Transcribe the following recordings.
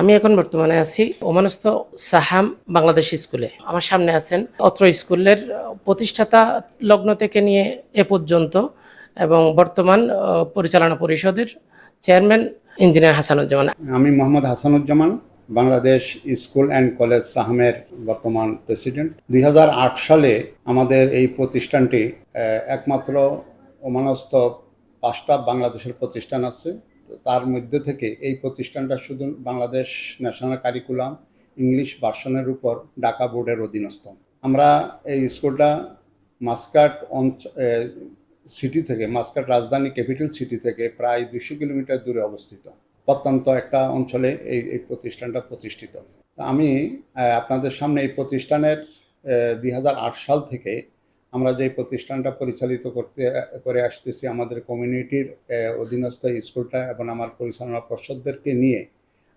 আমি এখন বর্তমানে আছি ওমানস্থ সাহাম বাংলাদেশ স্কুলে। আমার সামনে আছেন অত্র স্কুলের প্রতিষ্ঠাতা লগ্ন থেকে নিয়ে এ পর্যন্ত এবং বর্তমান পরিচালনা পরিষদের চেয়ারম্যান ইঞ্জিনিয়ার হাসানুজ্জামান। আমি Mohammad Hasanuzzaman, Bangladesh school and college সাহামের বর্তমান প্রেসিডেন্ট। দুই হাজার আট সালে আমাদের এই প্রতিষ্ঠানটি একমাত্র ওমানস্থ পাঁচটা বাংলাদেশের প্রতিষ্ঠান আছে। তার মধ্যে থেকে এই প্রতিষ্ঠানটা শুধু বাংলাদেশ ন্যাশনাল কারিকুলাম ইংলিশ ভার্সনের উপর ঢাকা বোর্ডের অধীনস্থ। আমরা এই স্কুলটা মাস্কাট অঞ্চ সিটি থেকে, মাস্কাট রাজধানী ক্যাপিটাল সিটি থেকে প্রায় দুশো কিলোমিটার দূরে অবস্থিত। প্রত্যন্ত একটা অঞ্চলে এই এই প্রতিষ্ঠানটা প্রতিষ্ঠিত। আমি আপনাদের সামনে এই প্রতিষ্ঠানের দুই হাজার আট সাল থেকে আমরা যে প্রতিষ্ঠানটা পরিচালিত করতে, করে আসতেছি, আমাদের কমিউনিটির অধীনস্থ স্কুলটা এবং আমার পরিচালনা পর্ষদদেরকে নিয়ে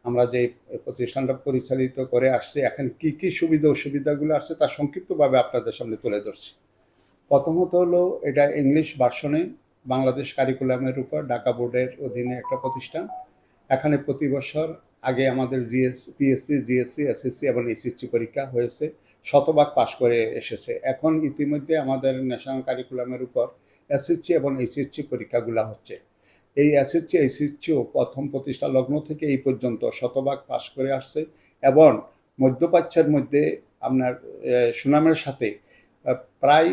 আমরা যে প্রতিষ্ঠানটা পরিচালিত করে আসছি, এখন কি কি সুবিধা, অসুবিধাগুলো আসছে তা সংক্ষিপ্তভাবে আপনাদের সামনে তুলে ধরছি। প্রথমত হলো, এটা ইংলিশ ভার্সনে বাংলাদেশ কারিকুলামের উপর ঢাকা বোর্ডের অধীনে একটা প্রতিষ্ঠান। এখানে প্রতি বছর আগে আমাদের জিএস, পিএসসি, জিএসসি, এসএসসি এবং এসএসসি পরীক্ষা হয়েছে। শতভাগ পাশ করে এসেছে। এখন ইতিমধ্যে আমাদের ন্যাশনাল কারিকুলামের উপর এসএসসি এবং এইচএসসি পরীক্ষাগুলো হচ্ছে। এই এসএসসি এইচএসসিও প্রথম প্রতিষ্ঠা লগ্ন থেকে এই পর্যন্ত শতভাগ পাশ করে আসছে এবং মধ্যপ্রাচ্যের মধ্যে আপনার সুনামের সাথে প্রায়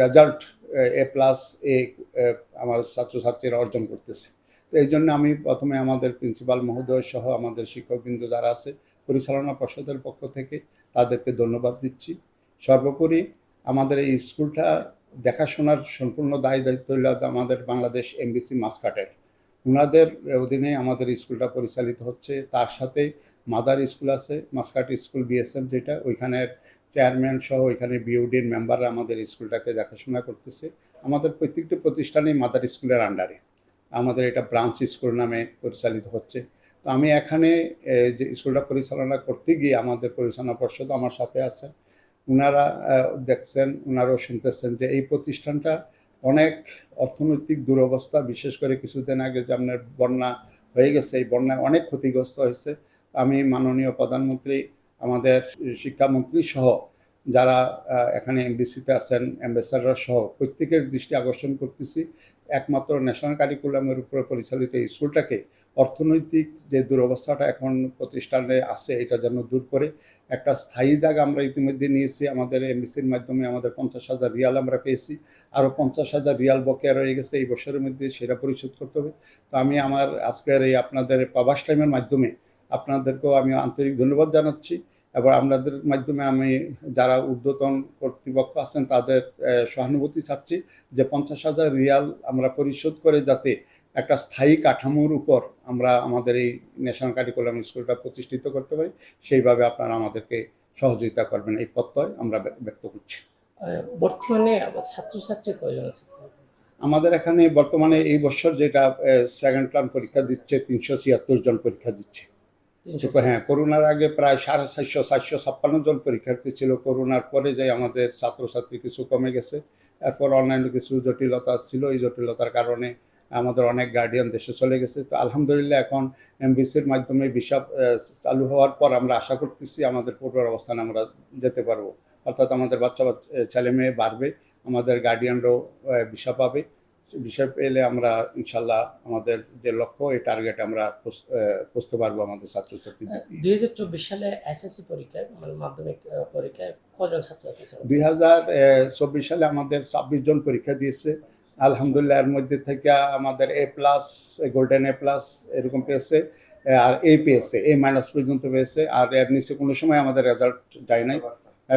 রেজাল্ট এ প্লাস এ, আমার ছাত্রছাত্রীরা অর্জন করতেছে। তো এই জন্য আমি প্রথমে আমাদের প্রিন্সিপাল মহোদয় সহ আমাদের শিক্ষকবৃন্দ যারা আছে পরিচালনা পর্ষদের পক্ষ থেকে তাদেরকে ধন্যবাদ দিচ্ছি। সর্বোপরি আমাদের এই স্কুলটা দেখাশোনার সম্পূর্ণ দায় দায়িত্ব হল আমাদের বাংলাদেশ এমবিসি মাসকাটের। ওনাদের অধীনে আমাদের স্কুলটা পরিচালিত হচ্ছে। তার সাথে মাদার স্কুল আছে, মাসকাট স্কুল, বিএসএম যেটা, ওইখানের চেয়ারম্যান সহ ওইখানে বিউডির মেম্বাররা আমাদের স্কুলটাকে দেখাশোনা করতেছে। আমাদের প্রত্যেকটি প্রতিষ্ঠানই মাদার স্কুলের আন্ডারে। আমাদের এটা ব্রাঞ্চ স্কুল নামে পরিচালিত হচ্ছে। তো আমি এখানে যে স্কুলটা পরিচালনা করতে গিয়ে আমাদের পরিচালনা পর্ষদ আমার সাথে আছেন। ওনারা দেখছেন ওনারাও শুনতেছেন যে এই প্রতিষ্ঠানটা অনেক অর্থনৈতিক দুরবস্থা, বিশেষ করে কিছুদিন আগে যে আপনার বন্যা হয়ে গেছে, এই বন্যায় অনেক ক্ষতিগ্রস্ত হয়েছে। আমি মাননীয় প্রধানমন্ত্রী, আমাদের শিক্ষামন্ত্রী সহ যারা এখানে এমবিসিতে আছেন অ্যাম্বাসাডার সহ প্রত্যেকের দৃষ্টি আকর্ষণ করতেছি। একমাত্র ন্যাশনাল কারিকুলামের উপরে পরিচালিত এই স্কুলটাকে অর্থনৈতিক যে দুরবস্থাটা এখন প্রতিষ্ঠানে আছে, এটা যেন দূর করে। একটা স্থায়ী জায়গা আমরা ইতিমধ্যে নিয়েছি, আমাদের এমবিসির মাধ্যমে আমাদের পঞ্চাশ হাজার রিয়াল আমরা পেয়েছি। আরও পঞ্চাশ হাজার রিয়াল বকেয়া রয়ে গেছে এই বছরের মধ্যে, সেটা পরিশোধ করতে হবে। তো আমি আমার আজকের এই আপনাদের প্রবাস টাইমের মাধ্যমে আপনাদেরকেও আমি আন্তরিক ধন্যবাদ জানাচ্ছি। এবার আপনাদের মাধ্যমে আমি যারা ঊর্ধ্বতন কর্তৃপক্ষ আছেন তাদের সহানুভূতি চাচ্ছি যে পঞ্চাশ হাজার রিয়াল আমরা পরিশোধ করে যাতে একটা স্থায়ী কাঠামোর উপর আমরা আমাদের এই ন্যাশনাল কারিকুলাম স্কুলটা প্রতিষ্ঠিত করতে পারি সেইভাবে আপনারা আমাদেরকে সহযোগিতা করবেন। এই প্রত্যয় আমরা ব্য- ব্যক্ত করছি। বর্তমানে ছাত্রছাত্রী কয়জন আছে? আমাদের এখানে বর্তমানে এই বছর যেটা সেকেন্ড টার্ম পরীক্ষা দিচ্ছে তিনশো ছিয়াত্তর জন পরীক্ষা দিচ্ছে। হ্যাঁ করোনার আগে প্রায় সাড়ে চারশো চারশো ছাপ্পান্ন জন পরীক্ষার্থী ছিল। করোনার পরে যে আমাদের ছাত্রছাত্রী কিছু কমে গেছে। এরপর অনলাইনে কিছু জটিলতা ছিল। এই জটিলতার কারণে আমাদের অনেক গার্ডিয়ান দেশে চলে গেছে। তো আলহামদুলিল্লাহ এখন এমবিসির মাধ্যমে বিশাপ চালু হওয়ার পর আমরা আশা করতেছি আমাদের পূর্বের অবস্থানে আমরা যেতে পারব। অর্থাৎ আমাদের বাচ্চা ছেলে মেয়ে বাড়বে। আমাদের গার্ডিয়ানরাও বিষা পাবে। বিষয় পেলে আমরা ইনশাল্লাহ আমাদের যে লক্ষ্য এই টার্গেট আমরা পৌঁছতে পারব আমাদের ছাত্রছাত্রীদের। দুই হাজার চব্বিশ সালে এসএসসি পরীক্ষায় মানে মাধ্যমিক পরীক্ষায় কজন ছাত্রছাত্রী দুই হাজার চব্বিশ সালে আমাদের ছাব্বিশ জন পরীক্ষা দিয়েছে। আলহামদুলিল্লাহ এর মধ্যে থেকে আমাদের A plus golden A plus এরকম পেয়েছে আর এ পেয়েছে এ মাইনাস পর্যন্ত পেয়েছে আর এর নিচে কোনো সময় আমাদের রেজাল্ট যায় নাই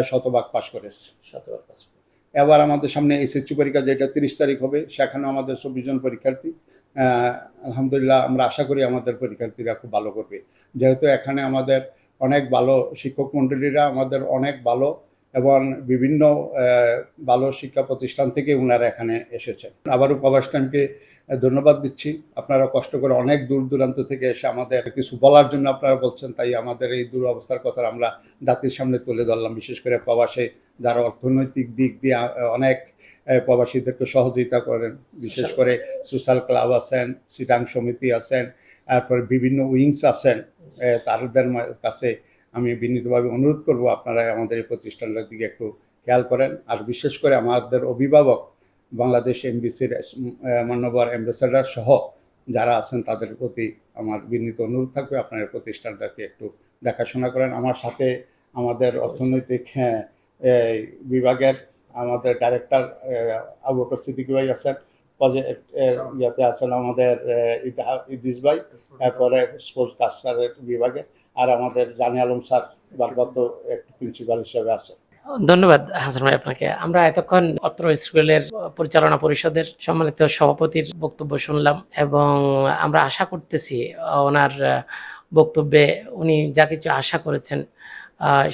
শতভাগ পাশ করেছে। সতেরো পাস এবার আমাদের সামনে এসএসসি পরীক্ষা যেটা তিরিশ তারিখ হবে সেখানেও আমাদের চব্বিশ জন পরীক্ষার্থী। আলহামদুলিল্লাহ আমরা আশা করি আমাদের পরীক্ষার্থীরা খুব ভালো করবে। যেহেতু এখানে আমাদের অনেক ভালো শিক্ষক মণ্ডলীরা আমাদের অনেক ভালো এবং বিভিন্ন ভালো শিক্ষা প্রতিষ্ঠান থেকে ওনারা এখানে এসেছেন। আবারও প্রবাস ধন্যবাদ দিচ্ছি। আপনারা কষ্ট করে অনেক দূর দূরান্ত থেকে এসে আমাদের কিছু বলার জন্য আপনারা বলছেন, তাই আমাদের এই দূর অবস্থার কথা আমরা জাতির সামনে তুলে ধরলাম, বিশেষ করে প্রবাসে যারা অর্থনৈতিক দিক দিয়ে অনেক প্রবাসীদেরকে সহযোগিতা করেন। বিশেষ করে সোশ্যাল ক্লাব আছেন সিটাং সমিতি আছেন তারপরে বিভিন্ন উইংস আছেন তাদের কাছে আমি বিনীতভাবে অনুরোধ করব আপনারা আমাদের এই প্রতিষ্ঠানটার দিকে একটু খেয়াল করেন। আর বিশেষ করে আমাদের অভিভাবক বাংলাদেশ এমবিসির মান্যবর অ্যাম্বাসেডার সহ যারা আছেন তাদের প্রতি আমার বিনীত অনুরোধ থাকবে। আপনার প্রতিষ্ঠানটাকে একটু দেখাশোনা করেন। আমার সাথে আমাদের অর্থনৈতিক হ্যাঁ, বিভাগের আমাদের ডাইরেক্টর আবু বকর সিদ্দিকী ভাই আছেন ইয়াতে আছেন আমাদের ইদিস ভাই, তারপরে স্পোর্টস কাস্টারের বিভাগে, আর আমাদের জানি আলম স্যার ভারপ্রাপ্ত একটু প্রিন্সিপাল হিসেবে আছেন ধন্যবাদ হাসান ভাই আপনাকে। আমরা এতক্ষণ অত্র স্কুলের পরিচালনা পরিষদের সম্মানিত সভাপতির বক্তব্য শুনলাম এবং আমরা আশা করতেছি, ওনার বক্তব্যে উনি যা কিছু আশা করেছেন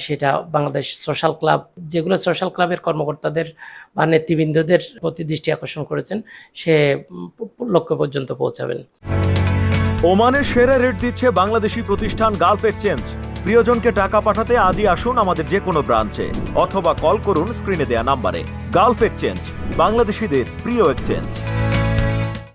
সেটা বাংলাদেশ সোশ্যাল ক্লাব যেগুলো সোশ্যাল ক্লাবের কর্মকর্তাদের বা নেতৃবৃন্দদের প্রতি দৃষ্টি আকর্ষণ করেছেন, সে লক্ষ্য পর্যন্ত পৌঁছাবেন। ওমানের সেরা রেট দিচ্ছে বাংলাদেশি প্রতিষ্ঠান গালফ এক্সচেঞ্জ প্রিয়জনকে টাকা পাঠাতে আজই আসুন আমাদের যে কোনো ব্রাঞ্চে অথবা কল করুন স্ক্রিনে দেয়া নাম্বারে গালফ এক্সচেঞ্জ বাংলাদেশিদের প্রিয় এক্সচেঞ্জ